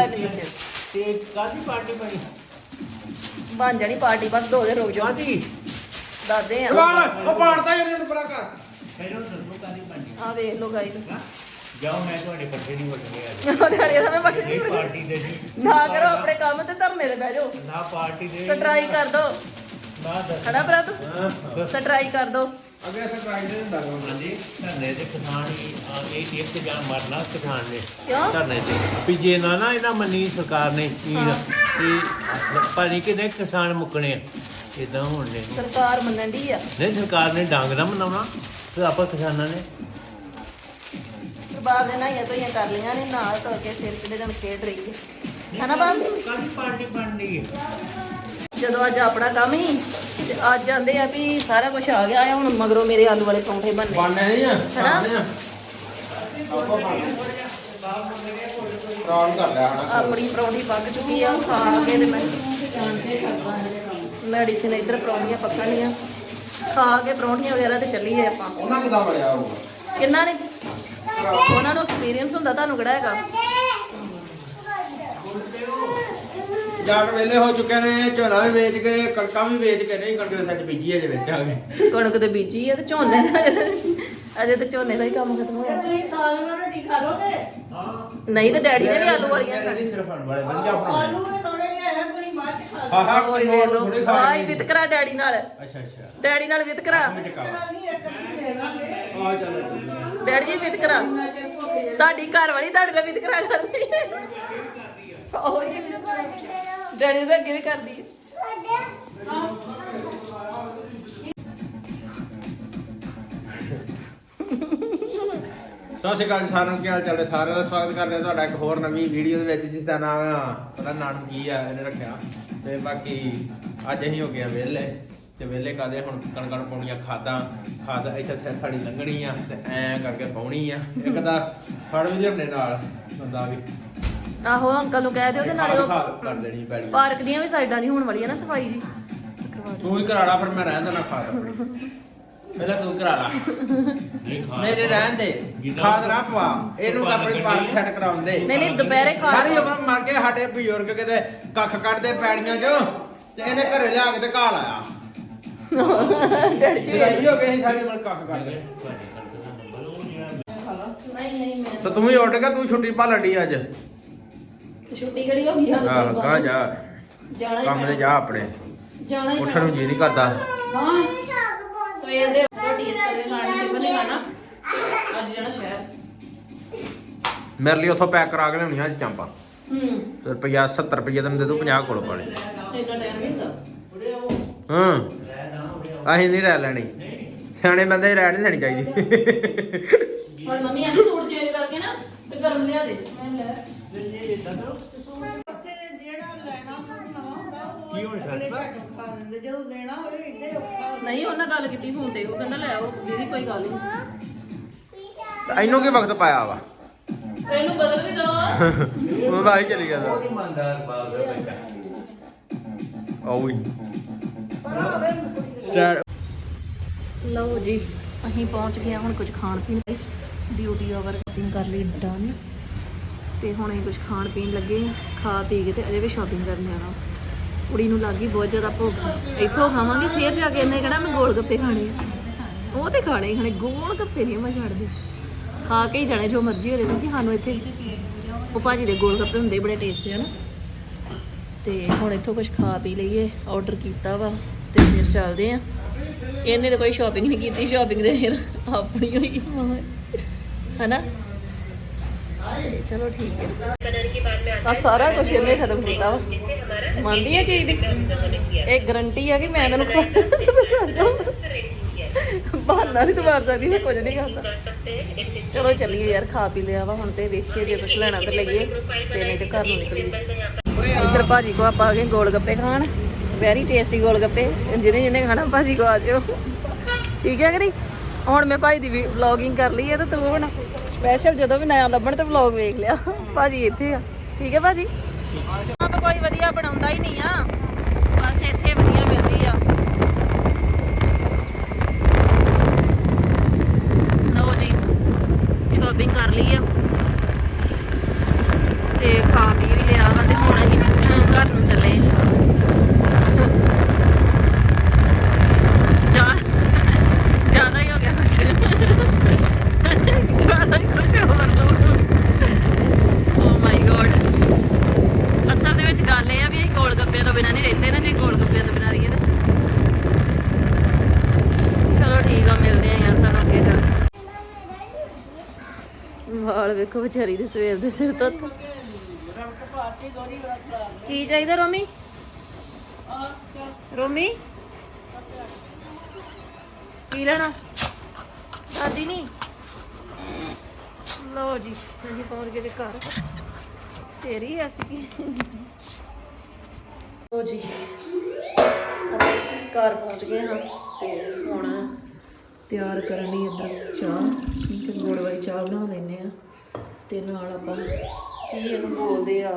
ਆਪਣਾ ਨਹੀਂ ਦੱਸਿਓ ਤੇ ਕਾਦੀ ਪਾਰਟੀ ਬਣੀ? ਬਣ ਜਾਣੀ ਪਾਰਟੀ ਬਸ ਦੋ ਦੇ ਰੁਕ ਜਾਓ। ਕਾਦੀ? ਦੱਸਦੇ ਆ। ਉਹ ਪਾੜਦਾ ਹੀ ਉਹਨੂੰ ਬੜਾ ਕਰ ਪਹਿਲਾਂ ਦੱਸੋ ਕਾਦੀ ਬਣੀ ਆ ਵੇਖ ਲਓ ਗਾਈ ਹਾਂ? ਜਾਓ ਮੈਂ ਤੁਹਾਡੇ ਪੱਠੇ ਨਹੀਂ ਵੱਟ ਰਿਹਾ ਡੈਡੀ ਦਾ ਮੈਂ ਬੱਠੇ ਨਹੀਂ ਨਹੀਂ ਪਾਰਟੀ ਦੇ ਨਹੀਂ। ਨਾ ਕਰੋ ਆਪਣੇ ਕੰਮ ਤੇ ਧਰਨੇ ਤੇ ਬਹਿ ਜਾਓ। ਨਾ ਪਾਰਟੀ ਦੇ ਸਟਰਾਈ ਕਰ ਦੋ। ਨਾ ਦੱਸ ਖੜਾ ਪ੍ਰਭ ਸਟਰਾਈ ਕਰ ਦੋ। ਅੱਗੇ ਸਰਪ੍ਰਾਈਜ਼ ਦੇ ਹੁੰਦਾ ਗਾ। ਹਾਂਜੀ ਧਰਨੇ ਦੇ ਕਿਸਾਨ ਹੀ ਆ, ਇਹ ਇੱਕ ਜਾਂ ਮਰਨਾ ਕਿਸਾਨ ਨੇ। ਕਿਉਂ? ਧਰਨੇ ਤੇ। ਵੀ ਜੇ ਨਾ ਨਾ ਇਹਨਾਂ ਮੰਨੀ ਸਰਕਾਰ ਨੇ ਚੀਜ਼ ਤੇ ਭਾਜੀ ਕਿਨੇ ਕਿਸਾਨ ਮੁੱਕਣੇ ਆ। ਇਦਾਂ ਹੋਣ ਨੇ। ਸਰਕਾਰ ਮੰਨਣ ਦੀ ਆ। ਨਹੀਂ ਸਰਕਾਰ ਨੇ ਡਾਂਗ ਨਾ ਮਨਾਉਣਾ ਤੇ ਆਪਾਂ ਕਿਸਾਨਾਂ ਨੇ। ਬਾਬ ਨੇ ਨਾਈਆਂ ਤੋਈਆਂ ਕਰ ਲਈਆਂ ਨੇ ਨਾਲ ਧੋ ਕੇ ਸਿਰ ਕਿਤੇ ਦਿਨ ਖੇਡ ਰਹੀ ਹੈ ਹਨਾ ਬਾਬ ਕਾਦੀ ਪਾਰਟੀ ਬਣਨੀ ਹੈ ਜਦੋਂ ਅੱਜ ਆਪਣਾ ਕੰਮ ਹੀ ਤੇ ਅੱਜ ਆਂਦੇ ਆ ਵੀ ਸਾਰਾ ਕੁਝ ਆ ਗਿਆ ਆ ਹੁਣ ਮਗਰੋਂ ਮੇਰੇ ਆਲੂ ਵਾਲੇ ਪਰੌਂਠੇ ਬਣਨੇ। ਬਣਨੇ ਨਹੀਂ ਆ? ਬਣਨੇ ਆ? ਆਪਾਂ ਕਰ ਲਿਆ ਆਪਣੀ ਪਰੌਂਠੀ ਪੱਕ ਚੁੱਕੀ ਆ ਖਾ ਕੇ ਤੇ ਮੈਂ ਮੈਡੀਸਿਨ ਇੱਧਰ ਪਰੌਂਠੀਆਂ ਪੱਕਣੀਆਂ। ਖਾ ਕੇ ਪਰੌਂਠੀਆਂ ਵਗੈਰਾ ਤੇ ਚੱਲੀਏ ਆਪਾਂ। ਉਹਨਾਂ ਕਿਦਾਂ ਬੜਿਆ ਉਹ? ਕਿੰਨਾ ਨੇ? ਉਹਨਾਂ ਨੂੰ ਐਕਸਪੀਰੀਅੰਸ ਹੁੰਦਾ ਤੁਹਾਨੂੰ ਕਿਹੜਾ ਹੈਗਾ? ਜੱਟ ਵੇਲੇ ਹੋ ਚੁੱਕੇ ਨੇ ਝੋਨਾ ਵੀ ਵੇਚ ਕੇ ਕਣਕਾਂ ਵੀ ਵੇਚ ਕੇ ਨਹੀਂ ਕਣਕ ਦੇ ਸੱਚ ਬੀਜੀ ਹੈ ਜੇ ਵਿੱਚ ਆ ਗਏ ਕਣਕ ਤੇ ਬੀਜੀ ਆ ਤੇ ਝੋਨੇ ਦਾ ਅਜੇ ਤੇ ਝੋਨੇ ਦਾ ਹੀ ਕੰਮ ਖਤਮ ਹੋਇਆ। ਤੁਸੀਂ ਸਾਗ ਨਾਲ ਰੋਟੀ ਖਾ ਲੋਗੇ? ਨਹੀਂ ਤੇ ਡੈਡੀ ਨੇ ਵੀ ਆਲੂ ਵਾਲੀਆਂ ਨਹੀਂ ਸਿਰਫ ਆਲੂ ਵਾਲੇ ਵਧੀਆ ਬਣਾਉਂਦੇ ਆਲੂ ਨੇ ਥੋੜੇ ਜਿਹੇ ਆਇਆ ਕੋਈ ਬਾਅਦ ਚ ਖਾ ਹਾਂ ਹਾਂ ਕੋਈ ਵੇਖ ਲਓ ਥੋੜੇ ਆਈ ਖਾਣੇ ਵਿਤਕਰਾ ਡੈਡੀ ਨਾਲ। ਅੱਛਾ ਅੱਛਾ। ਡੈਡੀ ਨਾਲ ਵਿਤਕਰਾ ਦੇ ਆ ਚੱਲ ਡੈਡੀ ਜੀ ਵਿਤਕਰਾ ਤੁਹਾਡੀ ਘਰ ਵਾਲੀ ਤੁਹਾਡੇ ਨਾਲ ਵਿਤਕਰਾ ਕਰਦੀ ਹੈ। ਉਹ ਜੀ ਡੈਡੀ ਦੇ ਅੱਗੇ ਵੀ ਕਰਦੀ ਹੈ। ਸਤਿ ਸ਼੍ਰੀ ਅਕਾਲ ਜੀ ਸਾਰਿਆਂ ਨੂੰ, ਕੀ ਹਾਲ ਚਾਲ ਹੈ? ਸਾਰਿਆਂ ਦਾ ਸਵਾਗਤ ਕਰਦੇ ਹਾਂ ਤੁਹਾਡਾ ਇੱਕ ਹੋਰ ਨਵੀਂ ਵੀਡੀਓ ਦੇ ਵਿੱਚ ਜਿਸ ਦਾ ਨਾਮ ਆ, ਪਤਾ ਨਾਮ ਕੀ ਆ, ਇਹਨੇ ਰੱਖਿਆ। ਤੇ ਬਾਕੀ ਅੱਜ ਅਸੀਂ ਹੋ ਗਏ ਆ ਵਿਹਲੇ। ਤੇ ਵਿਹਲੇ ਕਾਦੇ ਹੁਣ ਕਣਕਣ ਪਾਉਣੀਆਂ ਖਾਦਾਂ। ਖਾਦ ਇੱਥੇ ਸਿਰ ਥੜੀ ਲੰਘਣੀ ਆ, ਤੇ ਐਂ ਕਰਕੇ ਪਾਉਣੀ ਆ। ਇੱਕ ਤਾਂ ਫੜ ਵੀ ਲਿਆਉਣੇ ਨਾਲ, ਬੰਦਾ ਵੀ। ਆਹੋ ਅੰਕਲ ਨੂੰ ਕਹਿ ਦਿਓ ਤੇ ਨਾਲੇ ਉਹ ਖਾਦ ਕਰ ਦੇਣੀ ਪੈਣੀ ਪਾਰਕ ਦੀਆਂ ਵੀ ਸਾਈਡਾਂ ਦੀ ਹੋਣ ਵਾਲੀ ਹੈ ਨਾ ਸਫ਼ਾਈ ਕਰਵਾ ਦਿਓ। ਤੂੰ ਹੀ ਕਰਾ ਲਾ ਫਿਰ ਮੈਂ ਰਹਿਣ ਦੇਣਾ ਖਾਦ ਆਪਣੀ। ਪਹਿਲਾਂ ਤੂੰ ਕਰਾ ਲਾ। ਖਾ ਮੇਰੇ ਰਹਿਣ ਦੇ। ਖਾਦ ਨਾ ਪਵਾ। ਇਹਨੂੰ ਤਾਂ ਆਪਣੀ ਪਾਰਕ ਸੈੱਟ ਕਰਾਉਂਦੇ ਨਹੀਂ ਨਹੀਂ ਦੁਪਹਿਰੇ ਖਾ ਸਾਰੀ ਉਮਰ ਮਰ ਕੇ ਸਾਡੇ ਬਜ਼ੁਰਗ ਕਿਤੇ ਕੱਖ ਕੱਢਦੇ ਪੈੜੀਆਂ 'ਚ ਤੇ ਇਹਨੇ ਘਰੇ ਲਿਆ ਕੇ ਤੇ ਘਾਲ ਆਇਆ ਜੀ। ਜਦਾਈ ਹੋ ਗਏ ਸੀ ਸਾਰੀ ਉਮਰ ਕੱਖ ਕੱਢਦੇ। ਨਹੀਂ ਨਹੀਂ ਮੈਂ ਤੇ ਤੂੰ ਹੀ ਉੱਡ ਗਿਆ ਤੂੰ ਛੁੱਟੀ ਭਾਲਣ ਡਈ ਅੱਜ। ਤੇ ਛੁੱਟੀ ਕਿਹੜੀ ਹੋ ਗਈ ਹਾਲੇ ਆਹ ਕਾ ਜਾ। ਜਾਣਾ ਹੀ ਕੰਮ ਤੇ ਪੈਣਾ। ਜਾ ਆਪਣੇ। ਜਾਣਾ ਹੀ ਉੱਠਣ ਨੂੰ ਜੀ ਨਹੀਂ ਕਰਦਾ। ਹਾਂ। ਸਵੇਰ ਦੇ ਰੋਟੀ ਇਸ ਕਰਕੇ ਖਾਣੀ ਟਿਫਨ ਨਹੀਂ ਖਾਣਾ। ਅੱਜ ਜਾਣਾ ਸ਼ਹਿਰ। ਮੇਰੇ ਲਈ ਉੱਥੋਂ ਪੈਕ ਕਰਾ ਕੇ ਲਿਆਉਣੀ ਅੱਜ ਚਾਂਪਾ। ਹੂੰ। ਤੇ ਰੁਪਿਆ 70 ਰੁਪਏ ਤੈਨੂੰ ਦੇ ਦੂੰ 50 ਕੋਲ ਪਾਲੇ ਇੰਨਾ ਟਾਈਮ ਨਹੀਂ ਹੁੰਦਾ। ਹਾਂ। ਅਸੀਂ ਨਹੀਂ ਰਹਿ ਲੈਣੀ। ਸਿਆਣੇ ਬੰਦੇ ਰਹਿ ਨਹੀਂ ਲੈਣੀ ਚਾਹੀਦੀ। ਹੁਣ ਮੰਮੀ ਆਂਦੀ ਸੂਟ ਚੇਂਜ ਕਰਕੇ ਨਾ ਤੇ ਗਰਮ ਲਿਆ ਦੇ। ਮੈਂ ਲੈ। ਉੱਥੇ ਜਿਹੜਾ ਲੈਣਾ ਸੂਟ ਨਵਾਂ ਹੁੰਦਾ ਉਹ ਕੀ ਹੋਣ ਅਗਲੇ ਸਕਦਾ? ਘੱਟ ਖਾ ਦਿੰਦੇ ਜਦੋਂ ਦੇਣਾ ਹੋਵੇ ਇੱਡੇ ਔਖਾ ਨਹੀਂ ਉਹਨਾਂ ਗੱਲ ਕੀਤੀ ਫੋਨ ਤੇ ਉਹ ਕਹਿੰਦਾ ਲੈ ਆਓ ਦੀਦੀ ਕੋਈ ਗੱਲ ਨਹੀਂ ਇਹਨੂੰ ਕੀ ਵਕਤ ਪਾਇਆ ਵਾ? ਇਹਨੂੰ ਬਦਲ ਵੀ ਦੋ ਉਹ ਤਾਂ ਹੀ ਚਲੀ ਗਿਆ ਬਹੁਤ ਇਮਾਨਦਾਰ ਬਾਗ ਦਾ ਬੱਚਾ ਆਉਈ ਪਰ ਹੋਵੇ ਕੁੜੀ ਦੇ ਸਟਾਰਟ ਲਓ ਜੀ ਅਸੀਂ ਪਹੁੰਚ ਗਏ ਹਾਂ ਹੁਣ ਕੁਝ ਖਾਣ ਪੀਣ ਲਈ। ਡਿਊਟੀ ਓਵਰ ਸ਼ਾਪਿੰਗ ਕਰ ਲਈ ਡਨ। ਤੇ ਹੁਣ ਅਸੀਂ ਕੁਝ ਖਾਣ ਪੀਣ ਲੱਗੇ ਖਾ ਪੀ ਕੇ ਤੇ ਅਜੇ ਵੀ ਸ਼ਾਪਿੰਗ ਕਰਨ ਜਾਣਾ ਕੁੜੀ ਨੂੰ ਲੱਗੀ ਬਹੁਤ ਜ਼ਿਆਦਾ ਭੁੱਖ। ਇੱਥੋਂ ਖਾਵਾਂਗੇ, ਫੇਰ ਜਾ ਕੇ ਇਹਨੇ ਕਿਹੜਾ ਮੈਂ ਗੋਲ ਗੱਪੇ ਖਾਣੇ ਆ। ਉਹ ਤੇ ਖਾਣੇ ਹੀ ਖਾਣੇ, ਗੋਲ ਗੱਪੇ ਨਹੀਂ ਮੈਂ ਛੱਡਦੀ। ਖਾ ਕੇ ਹੀ ਜਾਣੇ, ਜੋ ਮਰਜ਼ੀ ਹੋ ਹੋਵੇ ਕਿਉਂਕਿ ਸਾਨੂੰ ਇੱਥੇ ਉਹ ਭਾਜੀ ਦੇ ਗੋਲ ਗੱਪੇ ਹੁੰਦੇ ਬੜੇ ਟੇਸਟੀ ਹਨ ਤੇ ਹੁਣ ਇੱਥੋਂ ਕੁਝ ਖਾ ਪੀ ਲਈਏ ਆਰਡਰ ਕੀਤਾ ਵਾ, ਤੇ ਫਿਰ ਚੱਲਦੇ ਆ। ਇਹਨੇ ਤਾਂ ਕੋਈ ਸ਼ਾਪਿੰਗ ਨਹੀਂ ਕੀਤੀ ਸ਼ਾਪਿੰਗ ਦੇ ਫਿਰ ਆਪਣੀ ਹੋਈ ਹਨਾ? ਚਲੋ ਠੀਕ ਹੈ। ਆ ਸਾਰਾ ਕੁਝ ਇਹਨੇ ਖਤਮ ਕੀਤਾ ਵਾ। ਮੰਨਦੀ ਹੈ ਚੀਜ਼ ਦੀ? ਇਹ ਗਰੰਟੀ ਆ ਕਿ ਮੈਂ ਤੈਨੂੰ ਬਹਾਨਾ ਨਹੀਂ ਮਾਰ ਸਕਦੀ, ਮੈਂ ਕੁਝ ਨਹੀਂ ਕਰਦਾ। ਚਲੋ ਚੱਲੀਏ ਯਾਰ, ਖਾ ਪੀ ਲਿਆ ਵਾ, ਹੁਣ ਤੇ ਵੇਖੀਏ ਜੇ ਕੁਝ ਲੈਣਾ ਤਾਂ ਲਈਏ, ਤੇ ਨਹੀਂ ਤੇ ਘਰ ਨੂੰ ਨਿਕਲੀਏ। ਇੱਧਰ ਭਾਜੀ ਕੋ ਆਪਾਂ ਆ ਗਏ ਗੋਲ ਗੱਪੇ ਖਾਣ। ਵੈਰੀ ਟੇਸਟੀ ਗੋਲ ਗੱਪੇ ਜਿਹਨੇ ਜਿਹਨੇ ਖਾਣਾ ਭਾਜੀ ਕੋ ਆ ਜਾਓ। ਠੀਕ ਹੈ ਕਿ ਨਹੀਂ? ਹੁਣ ਮੈਂ ਭਾਜੀ ਦੀ ਵਲੌਗਿੰਗ ਕਰ ਲਈ ਹੈ ਤੇ ਤੂੰ ਹੁਣ ਸਪੈਸ਼ਲ ਜਦੋਂ ਵੀ ਨਇਆ ਲੱਭਣ ਤੇ ਵਲੌਗ ਵੇਖ ਲਿਆ। ਭਾਜੀ ਇੱਥੇ ਆ। ਠੀਕ ਹੈ ਭਾਜੀ? ਆਪ ਕੋਈ ਵਧੀਆ ਬਣਾਉਂਦਾ ਹੀ ਨਹੀਂ ਆ। ਬਸ ਇੱਥੇ ਵਧੀਆ ਮਿਲਦੀ ਆ ਲਓ ਜੀ ਸ਼ਾਪਿੰਗ ਕਰ ਲਈ ਆ ਤੇ ਖਾ ਪੀ ਵੀ ਲਿਆ ਵੇਖੋ ਵਿਚਾਰੀ ਦੇ ਸਵੇਰ ਦੇ ਸਿਰ ਤੋਂ। ਕੀ ਚਾਹੀਦਾ ਰੋਮੀ? ਰੋਮੀ? ਕੀ ਲੈਣਾ। ਦਾਦੀ ਨਹੀਂ ਲਓ ਜੀ ਅਸੀਂ ਪਹੁੰਚ ਗਏ ਘਰ। ਤੇਰੀ ਅਸੀਂ ਕੀ ਲਓ ਜੀ ਘਰ ਪਹੁੰਚ ਗਏ ਹਾਂ ਤੇ ਹੁਣ ਤਿਆਰ ਕਰਨ ਲਈ ਇੱਧਰ ਚਾਹ ਤੇ ਗੁੜ ਵਾਲੀ ਚਾਹ ਬਣਾ ਲੈਨੇ ਆ ਤੇ ਨਾਲ ਆਪਾਂ ਕੀ ਇਹਨੂੰ ਬੋਲਦੇ ਆ?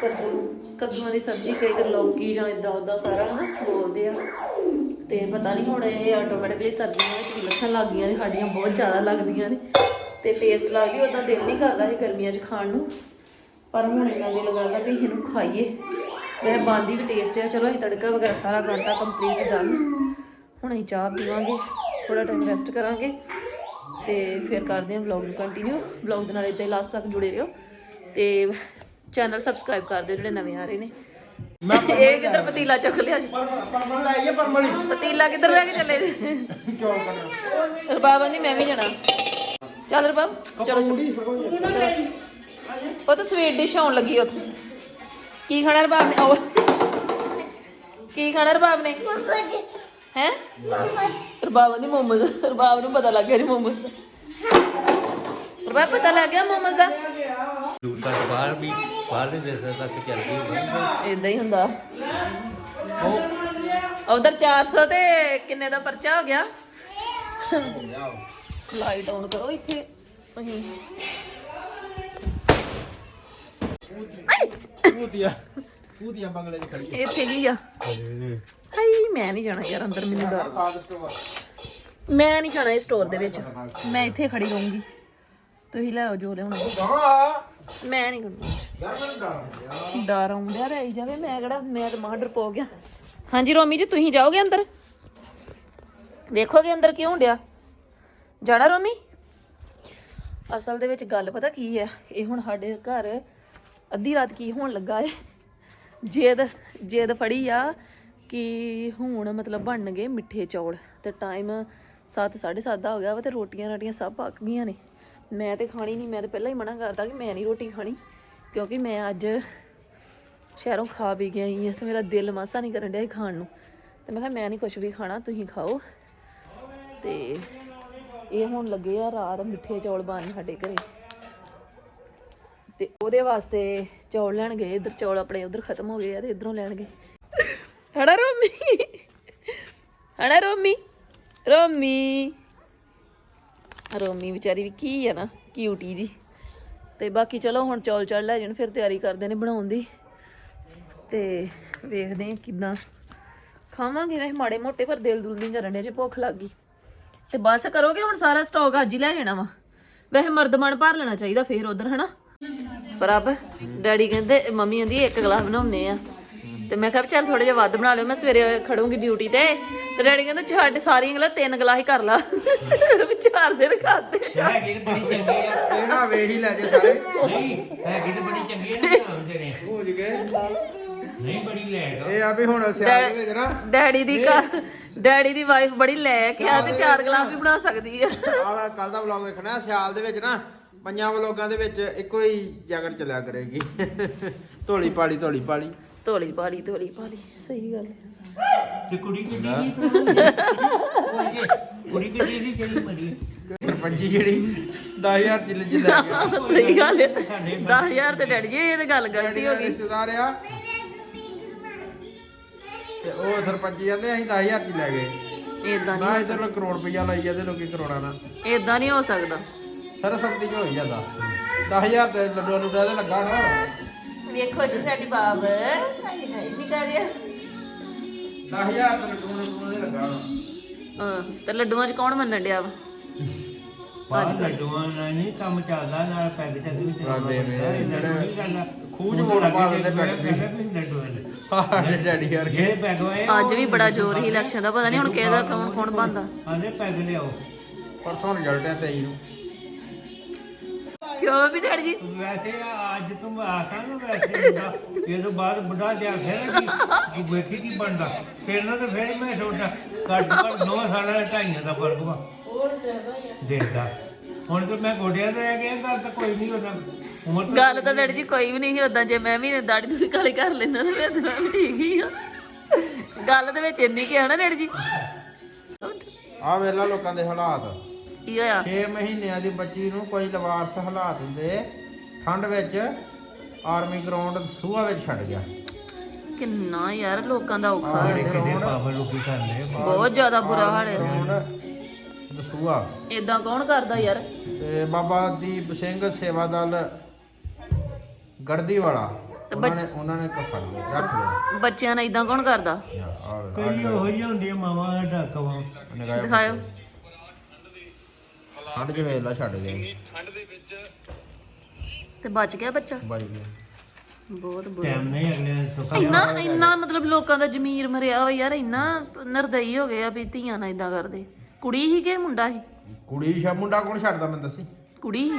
ਕੱਦੂ, ਕੱਦੂਆਂ ਦੀ ਸਬਜ਼ੀ ਕਈ ਵਾਰ ਲੌਕੀ ਜਾਂ ਇਦਾਂ ਉਦਾਂ ਸਾਰਾ ਨਾ ਬੋਲਦੇ ਆ। ਤੇ ਪਤਾ ਨਹੀਂ ਹੁਣ ਇਹ ਆਟੋਮੈਟਿਕਲੀ ਸਰਦੀਆਂ ਵਿੱਚ ਵੀ ਲੱਗ ਗਈਆਂ ਨੇ, ਸਾਡੀਆਂ ਬਹੁਤ ਜ਼ਿਆਦਾ ਲੱਗਦੀਆਂ ਨੇ। ਤੇ ਟੇਸਟ ਲੱਗਦੀ ਉਦਾਂ ਦਿਲ ਨਹੀਂ ਕਰਦਾ ਇਹ ਗਰਮੀਆਂ 'ਚ ਖਾਣ ਨੂੰ। ਪਰ ਹੁਣ ਇੰਨਾ ਦਿਲ ਕਰਦਾ ਵੀ ਇਹਨੂੰ ਖਾਈਏ। ਵੈਸੇ ਬਾਂਦੀ ਵੀ ਟੇਸਟ ਆ, ਚਲੋ ਅਸੀਂ ਤੜਕਾ ਵਗੈਰਾ ਸਾਰਾ ਕਰਤਾ ਕੰਪਲੀਟ ਡਨ ਹੁਣ ਅਸੀਂ ਚਾਹ ਪੀਵਾਂਗੇ ਥੋੜਾ ਟਾਈਮ ਰੈਸਟ ਕਰਾਂਗੇ। ਤੇ ਫਿਰ ਕਰਦੇ ਹਾਂ ਵਲੌਗ ਨੂੰ ਕੰਟੀਨਿਊ ਵਲੌਗ ਦੇ ਨਾਲ ਇੱਦਾਂ ਹੀ ਲਾਸਟ ਤੱਕ ਜੁੜੇ ਰਹੋ ਤੇ ਚੈਨਲ ਸਬਸਕ੍ਰਾਈਬ ਕਰ ਦਿਓ ਜਿਹੜੇ ਨਵੇਂ ਆ ਰਹੇ ਨੇ। ਇਹ ਕਿੱਧਰ ਪਤੀਲਾ ਚੁੱਕ ਲਿਆ ਜੀ? ਪਰਮਲ ਆਈ ਹੈ ਪਰਮਲ ਪਤੀਲਾ ਕਿੱਧਰ ਲੈ ਕੇ ਚੱਲੇ ਜੀ ਚੌਲ ਕਰਨਾ ਰਬਾਬ ਨਹੀਂ ਮੈਂ ਵੀ ਜਾਣਾ। ਚੱਲ ਰਬਾਬ ਚਲੋ ਚਲੋ। ਉਹ ਤਾਂ ਸਵੀਟ ਡਿਸ਼ ਆਉਣ ਲੱਗੀ ਉੱਥੇ। ਕੀ ਖਾਣਾ ਰਬਾਬ ਨੇ? ਕੀ ਖਾਣਾ ਰਬਾਬ ਨੇ? ਹੈ? ਰਬਾਬ ਦੀ ਮੋਮੋਜ਼ ਰਬਾਬ ਨੂੰ ਪਤਾ ਲੱਗ ਗਿਆ ਜੀ ਮੋਮੋਜ਼ ਦਾ। ਰਬਾਬ ਪਤਾ ਲੱਗ ਗਿਆ ਮੋਮੋਜ਼ ਦਾ? ਦੂਰ ਤੱਕ ਬਾਹਰ ਵੀ ਬਾਹਰਲੇ ਦੇਸ਼ਾਂ ਤੱਕ ਚੱਲ ਗਈ ਹੋਈ। ਇਦਾਂ ਹੀ ਹੁੰਦਾ। ਉਧਰ 400 ਤੇ ਕਿੰਨੇ ਦਾ ਪਰਚਾ ਹੋ ਗਿਆ? ਲਾਈਟ ਆਨ ਕਰੋ ਇੱਥੇ। ਅਸੀਂ ਪੂਤੀਆ ਪੂਤੀਆ ਬੰਗਲੇ 'ਚ ਖੜੀ ਇੱਥੇ ਕੀ ਆ? ਹਾਈ ਮੈਂ ਨਹੀਂ ਜਾਣਾ ਯਾਰ ਅੰਦਰ ਮੈਨੂੰ ਡਰ। ਖਾਦ ਸਟੋਰ ਮੈਂ ਨਹੀਂ ਜਾਣਾ ਇਸ ਸਟੋਰ ਦੇ ਵਿੱਚ। ਮੈਂ ਇੱਥੇ ਖੜੀ ਰਹੂੰਗੀ। ਤੁਸੀਂ ਲੈ ਆਓ ਜੋ ਲਿਆਉਣਾ। ਗਾਣਾ ਮੈਂ ਨਹੀਂ ਕਰਨਾ ਯਾਰ ਮੈਨੂੰ ਡਰ ਲੱਗਿਆ ਡਰ ਆਉਂਦਾ ਰਹਿ ਜਾਵੇ। ਮੈਂ ਕਿਹੜਾ ਮੈਂ ਤਾਂ ਮਾਂ ਡਰ ਗਿਆ। ਹਾਂਜੀ ਰੋਮੀ ਜੀ ਤੁਸੀਂ ਜਾਓਗੇ ਅੰਦਰ? ਵੇਖੋਗੇ ਅੰਦਰ ਕਿਉਂ ਡਿਆ? ਜਾਣਾ ਰੋਮੀ? ਅਸਲ ਦੇ ਵਿੱਚ ਗੱਲ ਪਤਾ ਕੀ ਹੈ ਇਹ ਹੁਣ ਸਾਡੇ ਘਰ ਅੱਧੀ ਰਾਤ ਕੀ ਹੋਣ ਲੱਗਾ ਏ? ਜੇਦ ਜੇਦ ਫੜੀ ਆ ਕਿ ਹੁਣ ਮਤਲਬ ਬਣਨਗੇ ਮਿੱਠੇ ਚੌਲ ਤੇ ਟਾਈਮ 7 7:30 ਦਾ ਹੋ ਗਿਆ ਵਾ ਤੇ ਰੋਟੀਆਂ ਰਾਟੀਆਂ ਸਭ ਪੱਕ ਗਈਆਂ ਨੇ। ਮੈਂ ਤੇ ਖਾਣੀ ਨਹੀਂ ਮੈਂ ਤੇ ਪਹਿਲਾਂ ਹੀ ਮਨਾ ਕਰਦਾ ਕਿ ਮੈਂ ਨਹੀਂ ਰੋਟੀ ਖਾਣੀ ਕਿਉਂਕਿ ਮੈਂ ਅੱਜ ਸ਼ਹਿਰੋਂ ਖਾ ਵੀ ਗਿਆ ਹੀ ਤੇ ਮੇਰਾ ਦਿਲ ਮਾਸਾ ਨਹੀਂ ਕਰਨ ਡਿਆ ਖਾਣ ਨੂੰ। ਤੇ ਮੈਂ ਕਿਹਾ ਮੈਂ ਨਹੀਂ ਕੁਝ ਵੀ ਖਾਣਾ, ਤੁਸੀਂ ਖਾਓ। ਤੇ ਇਹ ਹੁਣ ਲੱਗੇ ਆ ਰਾਤ ਮਿੱਠੇ ਚੌਲ ਬਣ ਸਾਡੇ ਘਰੇ। ਤੇ ਉਹਦੇ ਵਾਸਤੇ ਚੌਲ ਲੈਣ ਗਏ ਇਧਰ ਚੌਲ ਆਪਣੇ ਉਧਰ ਖਤਮ ਹੋ ਗਏ ਆ ਤੇ ਇਧਰੋਂ ਲੈਣ ਗਏ ਹੜਾ ਰੋਮੀ? ਹੜਾ ਰੋਮੀ? ਰੋਮੀ? ਰੋਮੀ ਵਿਚਾਰੀ ਵੀ ਕੀ ਆ ਨਾ ਕਿਊਟੀ ਜੀ। ਤੇ ਬਾਕੀ ਚਲੋ ਹੁਣ ਚੌਲ ਚੜ ਲੈ ਜਾਣ, ਫਿਰ ਤਿਆਰੀ ਕਰਦੇ ਨੇ ਬਣਾਉਣ ਦੀ। ਤੇ ਵੇਖਦੇ ਆ ਕਿਦਾਂ। ਖਾਵਾਂਗੇ ਵੈਸੇ ਮਾੜੇ ਮੋਟੇ, ਪਰ ਦਿਲ ਦੁਲ ਨਹੀਂ ਕਰਨ ਦੇ ਜੇ ਭੁੱਖ ਲੱਗ ਗਈ। ਤੇ ਬਸ ਕਰੋਗੇ ਹੁਣ ਸਾਰਾ ਸਟਾਕ ਅੱਜ ਹੀ ਲੈ ਜਾਣਾ ਵਾ। ਵੈਸੇ ਮਰਦਮਣ ਭਰ ਲੈਣਾ ਚਾਹੀਦਾ ਫੇਰ ਉਧਰ ਹਨਾ ਪ੍ਰਭ ਡੈਡੀ ਕਹਿੰਦੇ ਮੰਮੀ ਕਹਿੰਦੀ ਇੱਕ ਗਲਾਸ ਬਣਾਉਨੇ ਆ। ਤੇ ਮੈਂ ਕਿਹਾ ਵੀ ਚੱਲ ਥੋੜੇ ਜਿਹਾ ਵੱਧ ਬਣਾ ਲਿਓ ਮੈਂ ਸਵੇਰੇ ਖੜੂੰਗੀ ਡਿਊਟੀ ਤੇ। ਤੇ ਡੈਡੀ ਕਹਿੰਦਾ ਛੱਡ ਸਾਰੀਆਂ ਗਲਾ ਤਿੰਨ ਗਲਾਸ ਹੀ ਕਰ ਲਾ। ਵੀ ਚਾਰ ਦਿਨ ਖਾਦੇ ਚਾਰ ਹੈਗੀ ਤੇ ਬੜੀ ਚੰਗੀ ਆ। ਇਹ ਨਾ ਵੇਖ ਹੀ ਲੈ ਜੇ ਸਾਰੇ। ਨਹੀਂ ਹੈਗੀ ਤੇ ਬੜੀ ਚੰਗੀ ਆ ਨਾ ਸਮਝਦੇ ਨੇ ਹੋ ਜੀ ਗਏ। ਨਹੀਂ ਬੜੀ ਲੈਟ ਇਹ ਆ ਵੀ ਹੁਣ ਸਿਆਲ ਦੇ ਵਿੱਚ ਨਾ। ਡੈਡੀ ਦੀ ਡੈਡੀ ਦੀ ਵਾਈਫ ਬੜੀ ਲੈ ਕੇ ਆ ਤੇ ਚਾਰ ਗਲਾਸ ਵੀ ਬਣਾ ਸਕਦੀ ਆ। ਆ ਕੱਲ ਦਾ ਵਲੌਗ ਵੇਖਣਾ ਸਿਆਲ ਦੇ ਵਿੱਚ ਨਾ। ਪੰਜਾਂ ਵਲੌਗਾਂ ਦੇ ਵਿੱਚ ਇੱਕੋ ਹੀ ਜੈਕਟ ਚੱਲਿਆ ਕਰੇਗੀ। ਧੋਲੀ ਪਾਲੀ ਧੋਲੀ ਪਾਲੀ। ਧੋਲੀ ਪਾਲੀ ਧੋਲੀ ਪਾਲੀ ਸਹੀ ਗੱਲ ਹੈ। ਤੇ ਕੁੜੀ ਕਿੱਡੀ ਦੀ ਕੁੜੀ ਕਿੱਡੀ ਦੀ ਕਿਹੜੀ ਮਰੀ ਸਰਪੰਚੀ ਜਿਹੜੀ 10000 ਜਿੱਲ ਜਿੱਲ ਸਹੀ ਗੱਲ ਹੈ। 10000 ਤੇ ਡੈਡੀ ਜੀ ਇਹ ਤੇ ਗੱਲ ਗਲਤੀ ਹੋ ਗਈ। ਰਿਸ਼ਤੇਦਾਰ ਆ। ਤੇ ਉਹ ਸਰਪੰਚੀ ਜਾਂਦੇ ਅਸੀਂ 10000 ਚ ਲੈ ਗਏ। ਇਦਾਂ ਨਾ ਇਧਰ ਲੋਕ ਕਰੋੜ ਰੁਪਈਆ ਲਾਈ ਜਾਂਦੇ ਲੋਕੀ ਕਰੋੜਾਂ ਨਾਲ ਨਹੀਂ ਇਦਾਂ ਨਹੀਂ ਹੋ ਸਕਦਾ। ਸਰਸਬਤੀ ਚ ਹੋਈ ਜਾਂਦਾ 10000 ਤੇ ਲੱਡੂ ਲੁੱਡਾ ਤੇ ਲੱਗਾ ਨਾ। ਵੇਖੋ ਜੀ ਸਾਡੀ ਬਾਬ। ਹਾਏ ਹਾਏ ਵੀ ਕਰ ਰਿਹਾ 10000 ਤੇ ਲੱਡੂ ਲੱਡੂ ਦੇ ਲੱਗਾ ਨਾ। ਹਾਂ ਤੇ ਲੱਡੂਆਂ 'ਚ ਕੌਣ ਮੰਨਣ ਡਿਆ ਵਾ? ਬਾਹਰ ਲੱਡੂਆਂ ਨਾਲ ਨਹੀਂ ਕੰਮ ਚੱਲਦਾ ਨਾਲ ਪੈਗ ਚੱਲ ਵੀ ਵੇ, ਜਿਹੜੇ 'ਚ ਵੋਟ ਪਾ ਦਿੰਦੇ ਪੈਗ ਵੀ। ਲੱਡੂ ਵਾਲੇ ਸਾਡੇ ਡੈਡੀ ਵਰਗੇ। ਜਿਹੜੇ ਪੈਗ ਵਾਏ ਅੱਜ ਵੀ ਬੜਾ ਜ਼ੋਰ ਹੀ ਇਲੈਕਸ਼ਨ ਦਾ ਪਤਾ ਨਹੀਂ ਹੁਣ ਕਿਹਦਾ ਕੌਣ ਕੌਣ ਬੰਦਾ ਆਂਦੇ ਪੈਗ ਲਿਆਓ। ਪਰਸੋਂ ਰਿਜ਼ਲਟ ਹੈ 23 ਨੂੰ। ਕਿਉਂ ਵੀ ਡੈਡੀ ਜੀ? ਵੈਸੇ ਅੱਜ ਤੂੰ ਆਖਾਂ ਨਾ ਵੈਸੇ ਇਹ ਤੋਂ ਬਾਅਦ ਬੁੱਢਾ ਜਿਹਾ ਫਿਰ ਕੀ ਤੂੰ ਵੇਖੀ ਕੀ ਬਣਦਾ ਫਿਰ ਨਾ ਤੇ ਫਿਰ ਮੈਂ ਛੋਟਾ ਘੱਟ ਘੱਟ 9 ਸਾਲਾਂ ਦੇ ਢਾਈਆਂ ਦਾ ਫ਼ਰਕ ਵਾ। ਦੇਖਦਾ। ਹੁਣ ਤੇ ਮੈਂ ਗੋਡਿਆਂ ਤੇ ਆ ਗਿਆ ਗੱਲ ਤਾਂ ਕੋਈ ਨਹੀਂ ਉਹਨਾਂ ਉਮਰ ਤਾਂ ਗੱਲ ਤਾਂ ਡੈਡੀ ਜੀ ਕੋਈ ਵੀ ਨਹੀਂ ਸੀ ਉਦਾਂ ਜੇ ਮੈਂ ਵੀ ਦਾੜੀ ਦੂੜੀ ਕਾਲੀ ਕਰ ਲੈਂਦਾ ਤੇ ਫਿਰ ਤਾਂ ਵੀ ਠੀਕ ਹੀ ਆ। ਗੱਲ ਦੇ ਵਿੱਚ ਇੰਨੀ ਕਿ ਨਾ ਡੈਡੀ ਜੀ। ਆ ਵੇਲਾ ਲੋਕਾਂ ਦੇ ਹਾਲਾਤ। ਕੀ ਹੋਇਆ? 6 ਮਹੀਨਿਆਂ ਦੀ ਬੱਚੀ ਨੂੰ ਕੋਈ ਲਵਾਰਸ ਹਾਲਾਤ ਹੁੰਦੇ ਠੰਡ ਵਿੱਚ ਆਰਮੀ ਗਰਾਊਂਡ ਸੂਆ ਵਿੱਚ ਛੱਡ ਗਿਆ। ਕਿੰਨਾ ਯਾਰ ਲੋਕਾਂ ਦਾ ਔਖਾ ਹੈ ਜਿਹੜੇ ਕਿਤੇ ਪਾਵਰ ਲੋਕੀ ਕਰਦੇ ਆ। ਬਹੁਤ ਜ਼ਿਆਦਾ ਬੁਰਾ ਹਾਲ ਹੈ। ਗਰਾਊਂਡ ਦਸੂਆ ਇਦਾਂ ਕੌਣ ਕਰਦਾ ਯਾਰ? ਤੇ ਬਾਬਾ ਦੀਪ ਸਿੰਘ ਸੇਵਾ ਦਲ ਗੜਦੀ ਵਾਲਾ ਉਹਨਾਂ ਨੇ ਉਹਨਾਂ ਨੇ ਕਫੜ ਲਿਆ ਰੱਖ ਲਿਆ। ਬੱਚਿਆਂ ਨਾਲ ਇਦਾਂ ਕੌਣ ਕਰਦਾ? ਕਈ ਉਹੋ ਹੁੰਦੀਆਂ ਮਾਵਾਂ ਕਿਹਾ ਦਿਖਾਇਓ। ਠੰਡ ਚ ਵੇਲਾ ਛੱਡ ਗਏ ਤੇ ਬਚ ਗਿਆ ਬੱਚਾ? ਬਾਈ ਜੀ ਬਹੁਤ ਬੁਰਾ। ਟਾਈਮ ਨਹੀਂ ਅਗਲੇ ਦਿਨ ਸੁੱਕਾ ਇੰਨਾ ਇੰਨਾ ਮਤਲਬ ਲੋਕਾਂ ਦਾ ਜ਼ਮੀਰ ਮਰਿਆ ਵਾ ਯਾਰ ਇੰਨਾ ਨਰਦਈ ਹੋ ਗਏ ਆ ਵੀ ਧੀਆਂ ਨਾਲ ਇਦਾਂ ਕਰਦੇ। ਕੁੜੀ ਹੀ ਕਿ ਮੁੰਡਾ ਸੀ? ਕੁੜੀ ਸ਼ਾ ਮੁੰਡਾ ਕੌਣ ਛੱਡਦਾ ਮੈਨੂੰ ਦੱਸੀ? ਕੁੜੀ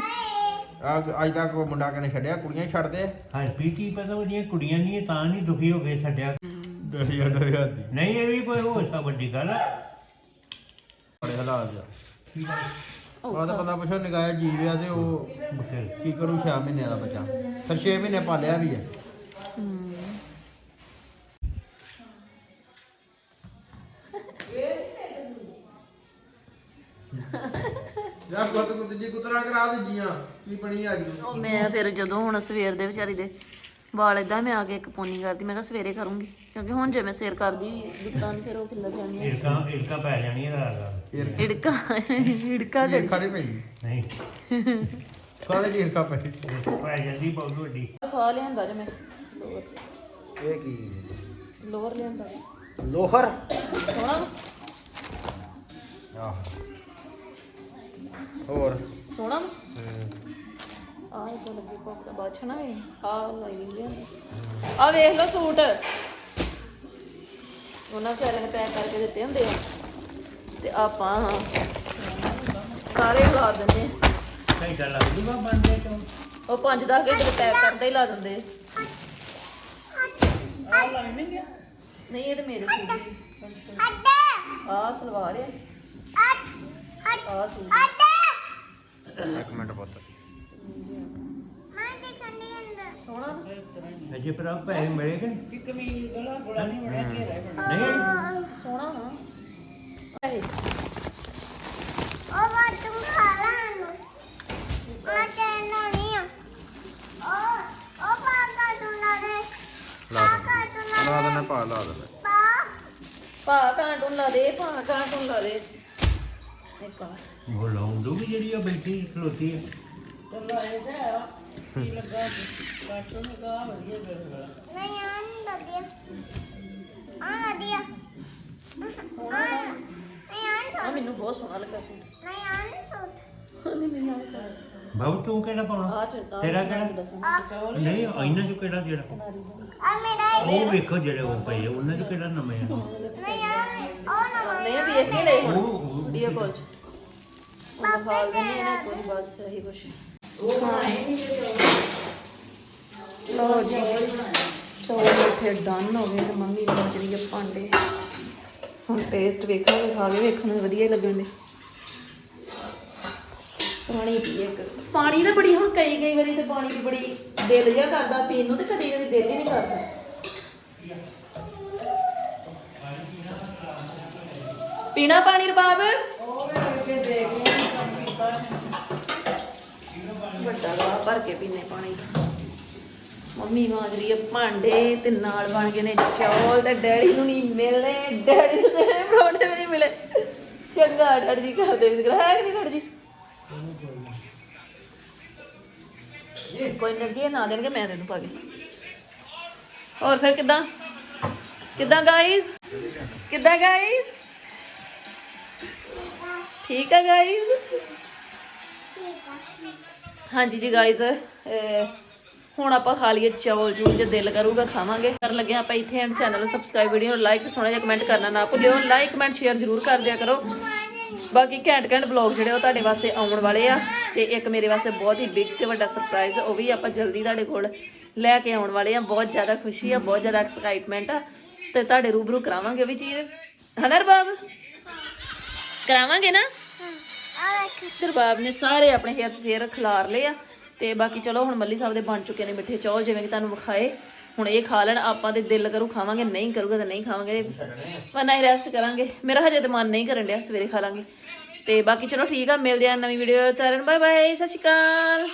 ਆ ਅੱਜ ਤੱਕ ਕੋਈ ਮੁੰਡਾ ਕਿਨੇ ਛੱਡਿਆ? ਕੁੜੀਆਂ ਹੀ ਛੱਡਦੇ ਹਾਂ ਪੀਟੀ ਪਤਾ ਉਹਦੀਆਂ ਕੁੜੀਆਂ ਨਹੀਂ ਇਹ ਤਾਂ ਨਹੀਂ ਦੁਖੀ ਹੋ ਗਏ ਛੱਡਿਆ। ਡਰਿਆ ਡਰਿਆ ਦੀ ਨਹੀਂ ਇਹ ਵੀ ਕੋਈ ਹੋਰ ਸਾ ਵੱਡੀ ਗੱਲ ਆ। ਬੜੇ ਹਾਲਾਤ ਆ। ਉਹ ਤਾਂ ਬੰਦਾ ਪੁੱਛੋ ਨਿਗਾਹ ਜੀਵ ਆ ਤੇ ਉਹ ਕੀ ਕਰੂ 6 ਮਹੀਨਿਆਂ ਦਾ ਬੱਚਾ। ਫਿਰ 6 ਮਹੀਨੇ ਪਾਲਿਆ ਵੀ ਹੈ। ਯਾਰ ਗੁੱਤ ਗੁੱਤ ਜੀ ਕੁਤਰਾ ਕਰਾ ਦੇ ਜੀਆਂ ਕੀ ਬਣੀ ਅੱਜ? ਉਹ ਮੈਂ ਫਿਰ ਜਦੋਂ ਹੁਣ ਸਵੇਰ ਦੇ ਵਿਚਾਰੀ ਦੇ ਵਾਲ ਏਦਾਂ ਮੈਂ ਆ ਕੇ ਇੱਕ ਪੋਨੀ ਕਰਦੀ ਮੈਂ ਕਿਹਾ ਸਵੇਰੇ ਕਰੂੰਗੀ। ਕਿਉਂਕਿ ਹੁਣ ਜੇ ਮੈਂ ਸਿਰ ਕਰਦੀ ਦਿੱਤਾਂ ਨੀ ਫਿਰ ਉਹ ਖਿੱਲਰ ਜਾਣੀ ਇਰਕਾ ਇਰਕਾ ਪੈ ਜਾਣੀ ਹੈ ਰਾਤ ਇੜਕਾ ਇੜਕਾ ਇਹ ਖਾਣੇ ਪਈ ਨਹੀਂ। ਕਾਹਦੇ ਜੀ ਇਰਕਾ ਪਈ ਪੈ ਜਾਂਦੀ ਬਹੁਤ ਵੱਡੀ। ਖਾ ਲਿਆਂਦਾ ਜੇ ਮੈਂ ਲੋਰ ਇਹ ਕੀ? ਲੋਰ ਲਿਆਂਦਾ। ਜੇ। ਲੋਹਰ? ਸੋਹਣਾ ਵਾ? ਆਹ। ਹੋਰ? ਸੋਹਣਾ ਆ ਇਹ ਤਾਂ ਲੱਗੇ ਕੋਕ ਦਾ ਨਾ ਵੀ ਆ ਲਾਈ ਲਿਆਂਦਾ ਆ। ਵੇਖ ਲਓ ਸੂਟ। ਉਹਨਾਂ ਵਿਚਾਰਿਆਂ ਨੇ ਪੈਕ ਕਰਕੇ ਦਿੱਤੇ ਹੁੰਦੇ ਆ। ਤੇ ਆਪਾਂ ਸਾਰੇ ਲਾ ਦਿੰਦੇ ਆ। ਘੰਟਾ ਲੱਗ ਜੂਗਾ ਬਣਦੇ ਤੋਂ। ਉਹ 5-10 ਘੰਟੇ ਪੈਕ ਕਰਦੇ ਹੀ ਲਾ ਦਿੰਦੇ ਆ। ਲੈਣੇ ਗਿਆ? ਨਹੀਂ ਇਹ ਤੇ ਮੇਰੇ ਸੂਟ ਆ ਸਲਵਾਰ ਆ। ਆ। ਸੂਟ ਇੱਕ ਮਿੰਟ ਪੁੱਤ। ਸੋਹਣਾ ਨਾ? ਅਜੇ ਪਰ ਆਪ ਪੈਸੇ ਮਿਲੇ ਕਿ? ਨਹੀਂ? ਕਿ ਕਮੀਜ਼ ਗਲਾ ਗਲਾ ਨਹੀਂ ਬੜਾ ਘੇਰਾ ਬਣਾ ਨਹੀਂ। ਸੋਹਣਾ ਹਾਂ ਇਹ ਲਾ ਦੇ ਲਾ ਦੇ ਪਾ ਲਾ ਦੇ ਪਾ। ਕਾਂਟੂਨ ਲਾ ਦੇ ਪਾ ਕਾਂਟੂਨ ਲਾ ਦੇ ਇੱਕ ਆ ਉਹ ਲਾਉਂਦੂ ਵੀ ਜਿਹੜੀ ਆ ਬੈਠੀ ਖਲੋਤੀ ਹੈ ਚੱਲ ਆਏ ਤੇ ਆ ਕੀ ਲੱਗਾ ਨੇ ਕਹਾ ਵਧੀਆ ਗਲਾ ਆ ਮੈਨੂੰ ਬਹੁਤ ਸੋਹਣਾ ਲੱਗਾ ਸੂਟ ਨਹੀਂ ਨਹੀਂ ਆ ਸਾਰਾ ਬਾਬੂ ਤੂੰ ਕਿਹੜਾ ਪਾਉਣਾ ਆ ਤੇਰਾ ਕਿਹੜਾ ਨਹੀਂ ਇਹਨਾਂ ਚੋਂ ਕਿਹੜਾ ਜਿਹੜਾ? ਉਹ ਵੇਖੋ ਜਿਹੜੇ ਉਹ ਪਏ ਆ, ਉਹਨਾਂ ਚੋਂ ਕਿਹੜਾ ਨਵੇਂ ਆ? ਨਹੀਂ ਵੇਖ ਕੇ ਲਈ ਹੁਣ ਉਹ ਵੀਡੀਓ ਕਾਲ ਚ। ਉਹ ਹਾਲ ਦਿੰਦੇ ਨੇ ਕੋਈ ਬਸ ਇਹੀ ਕੁਛ। ਲੋ ਜੀ। ਚੌਲ ਇੱਥੇ ਡਨ ਹੋ ਗਏ ਤੇ ਮੰਮੀ ਨੇ ਜਿਹੜੀ ਆ ਭਾਂਡੇ। ਹੁਣ ਟੇਸਟ ਵੇਖਾਂਗੇ ਖਾ ਕੇ ਵੇਖਣ ਨੂੰ ਵਧੀਆ ਹੀ ਲੱਗਣ ਦੇ। ਪਾਣੀ ਪੀਏ ਇੱਕ। ਪਾਣੀ ਤਾਂ ਬੜੀ ਹੁਣ ਕਈ ਕਈ ਵਾਰੀ ਤੇ ਪਾਣੀ ਦੀ ਬੜੀ ਦਿਲ ਜਿਹਾ ਕਰਦਾ ਪੀਣ ਨੂੰ ਤੇ ਕਦੀ ਕਦੀ ਦਿਲ ਹੀ ਨਹੀਂ ਕਰਦਾ। ਪੀਣਾ ਪਾਣੀ ਰਬਾਬ ਵੱਡਾ ਗਾ ਭਰ ਕੇ ਪੀਨੇ ਪਾਣੀ। ਮੰਮੀ ਮਾਜਰੀ ਆ, ਭਾਂਡੇ ਤੇ ਨਾਲ ਬਣ ਗਏ ਨੇ ਚੌਲ ਤੇ ਡੈਡੀ ਨੂੰ ਨਹੀਂ ਮਿਲਨੇ ਡੈਡੀ ਨੂੰ ਸਵੇਰੇ ਪਰੌਂਠੇ ਵੀ ਨਹੀਂ ਮਿਲੇ। ਚੰਗਾ, ਡੈਡੀ ਜੀ ਕਰਦੇ ਵੀ ਹੈ ਕਿ ਨਹੀਂ ਡੈਡੀ ਜੀ। ਕੋਈ ਨਾ ਜੀ ਨਾ ਦੇਣਗੇ, ਮੈਂ ਤੈਨੂੰ ਦੂੰ ਪਾ ਕੇ। ਹੋਰ ਫਿਰ ਕਿਦਾਂ? ਕਿਦਾਂ ਗਾਇਸ ਕਿਦਾਂ ਗਾਇਸ ਠੀਕ ਹੈ ਗਾਇਸ ਹਾਂਜੀ ਜੀ ਗਾਇਸ ਹੁਣ ਆਪਾਂ ਖਾ ਲਈਏ ਚੌਲ ਚੂਲ, ਜੇ ਦਿਲ ਕਰੂਗਾ ਖਾਵਾਂਗੇ। ਕਰਨ ਲੱਗੇ ਆਪਾਂ ਇੱਥੇ ਐਂਡ ਚੈਨਲ ਨੂੰ ਸਬਸਕ੍ਰਾਈਬ ਵੀਡੀਓ ਨੂੰ ਲਾਈਕ ਤੇ ਸੋਹਣਾ ਜਿਹਾ ਕਮੈਂਟ ਕਰਨਾ ਨਾ ਭੁੱਲਿਓ। ਲਾਈਕ ਕਮੈਂਟ ਸ਼ੇਅਰ ਜ਼ਰੂਰ ਕਰ ਦਿਆ ਕਰੋ। ਬਾਕੀ ਘੈਂਟ ਘੈਂਟ ਬਲੌਗ ਜਿਹੜੇ ਉਹ ਤੁਹਾਡੇ ਵਾਸਤੇ ਆਉਣ ਵਾਲੇ ਆ ਤੇ ਇੱਕ ਮੇਰੇ ਵਾਸਤੇ ਬਹੁਤ ਹੀ ਬਿਗ ਤੇ ਵੱਡਾ ਸਰਪ੍ਰਾਈਜ਼ ਉਹ ਵੀ ਆਪਾਂ ਜਲਦੀ ਤੁਹਾਡੇ ਕੋਲ ਲੈ ਕੇ ਆਉਣ ਵਾਲੇ ਆ। ਬਹੁਤ ਜ਼ਿਆਦਾ ਖੁਸ਼ੀ ਆ, ਬਹੁਤ ਜ਼ਿਆਦਾ ਐਕਸਾਈਟਮੈਂਟ ਆ ਤੇ ਤੁਹਾਡੇ ਰੂਬਰੂ ਕਰਾਵਾਂਗੇ ਉਹ ਵੀ ਚੀਜ਼। ਹਨਰ ਬਾਬ ਕਰਾਵਾਂਗੇ ਨਾ? ਦਰਬਾਬ ਨੇ ਸਾਰੇ ਆਪਣੇ ਹੇਅਰਸ ਫੇਰ ਖਿਲਾਰ ਲਏ ਆ ਤੇ ਬਾਕੀ ਚਲੋ ਹੁਣ ਮੱਲੀ ਸਾਹਿਬ ਦੇ ਬਣ ਚੁੱਕੇ ਨੇ ਮਿੱਠੇ ਚੌਲ, ਜਿਵੇਂ ਕਿ ਤੁਹਾਨੂੰ ਵਿਖਾਏ। ਹੁਣ ਇਹ ਖਾ ਲੈਣ, ਆਪਾਂ ਤੇ ਦਿਲ ਕਰੂ ਖਾਵਾਂਗੇ, ਨਹੀਂ ਕਰੂਗਾ ਤਾਂ ਨਹੀਂ ਖਾਵਾਂਗੇ। ਵਰਨਾ ਹੀ ਰੈਸਟ ਕਰਾਂਗੇ। ਮੇਰਾ ਹਜੇ ਤਾਂ ਮਨ ਨਹੀਂ ਕਰਨ ਡਿਆ, ਸਵੇਰੇ ਖਾ ਲਾਂਗੇ। ਤੇ ਬਾਕੀ ਚਲੋ ਠੀਕ ਆ, ਮਿਲਦੇ ਆ ਨਵੀਂ ਵੀਡੀਓ ਸਾਰਿਆਂ ਨੂੰ ਬਾਏ ਬਾਏ ਸਤਿ ਸ਼੍ਰੀ ਅਕਾਲ।